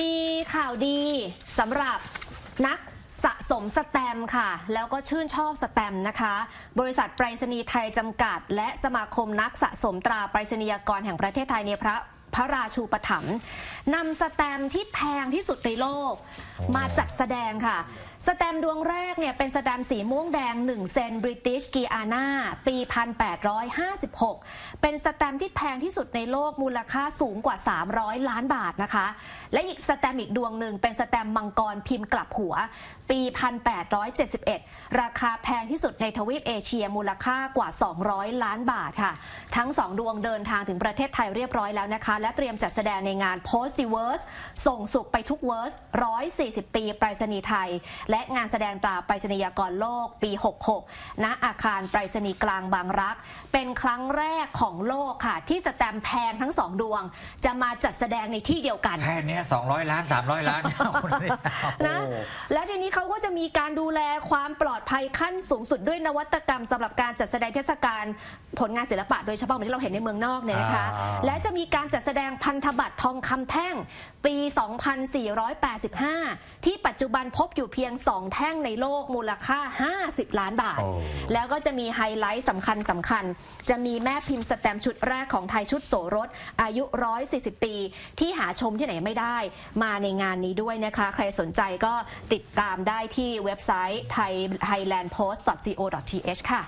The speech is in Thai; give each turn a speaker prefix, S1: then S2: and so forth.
S1: มีข่าวดีสำหรับนักสะสมสแตมค่ะ แล้วก็ชื่นชอบสแตมนะคะ บริษัทไปรษณีย์ไทยจำกัด และสมาคมนักสะสมตราไปรษณียากรแห่งประเทศไทยในพระพระราชูปถัมภ์นำสแตมที่แพงที่สุดในโลก มาจัดแสดงค่ะ สแตมดวงแรกเนี่ยเป็นสแตมสีม่วงแดง 1 เซนบริติชกีอานาปี 1856 เป็นสแตมที่แพงที่สุดในโลกมูลค่าสูงกว่า 300 ล้านบาทนะคะ และอีกสแตมอีกดวงหนึ่งเป็นสแตมมังกรพิมพ์กลับหัว ปี 1871 ราคาแพงที่สุดในทวีปเอเชียมูลค่ากว่า 200 ล้านบาทค่ะ ทั้ง 2 ดวงเดินทางถึงประเทศไทยเรียบร้อยแล้วนะคะ และเตรียมจัดแสดงในงาน Post v e r s e ส่งสุขไปทุกเวิร์ส140 ปีไปรษณีย์ไทยและงานแสดงตราไปรษณียากรโลกปี 66 ณ อาคารไปรษณีย์กลางบางรัก เป็นครั้งแรกของโลกค่ะ ที่สแตมป์แพงทั้งสองดวง จะมาจัดแสดงในที่เดียวกัน
S2: แค่เนี้สองร้อยล้านสามร้อยล้าน
S1: นะ
S2: โอ้โห
S1: แล้วทีนี้เขาก็จะมีการดูแลความปลอดภัยขั้นสูงสุดด้วยนวัตกรรมสำหรับการจัดแสดงเทศกาลผลงานศิลปะโดยเฉพาะเหมือนที่เราเห็นในเมืองนอกเนี่ยนะคะ
S2: อ่า
S1: และจะมีการจัดแสดงพันธบัตรทองคำแท่งปี 2485 ที่ปัจจุบันพบอยู่เพียง2 แท่งในโลกมูลค่า 50 ล้านบาท
S2: โอ้
S1: แล้วก็จะมีไฮไลท์สำคัญสำคัญจะมีแม่พิมพ์สแตมป์ชุดแรกของไทยชุดโสรสอายุ 140 ปี ที่หาชมที่ไหนไม่ได้ มาในงานนี้ด้วยนะคะ ใครสนใจก็ติดตามได้ที่เว็บไซต์ thai thailandpost co th ค่ะ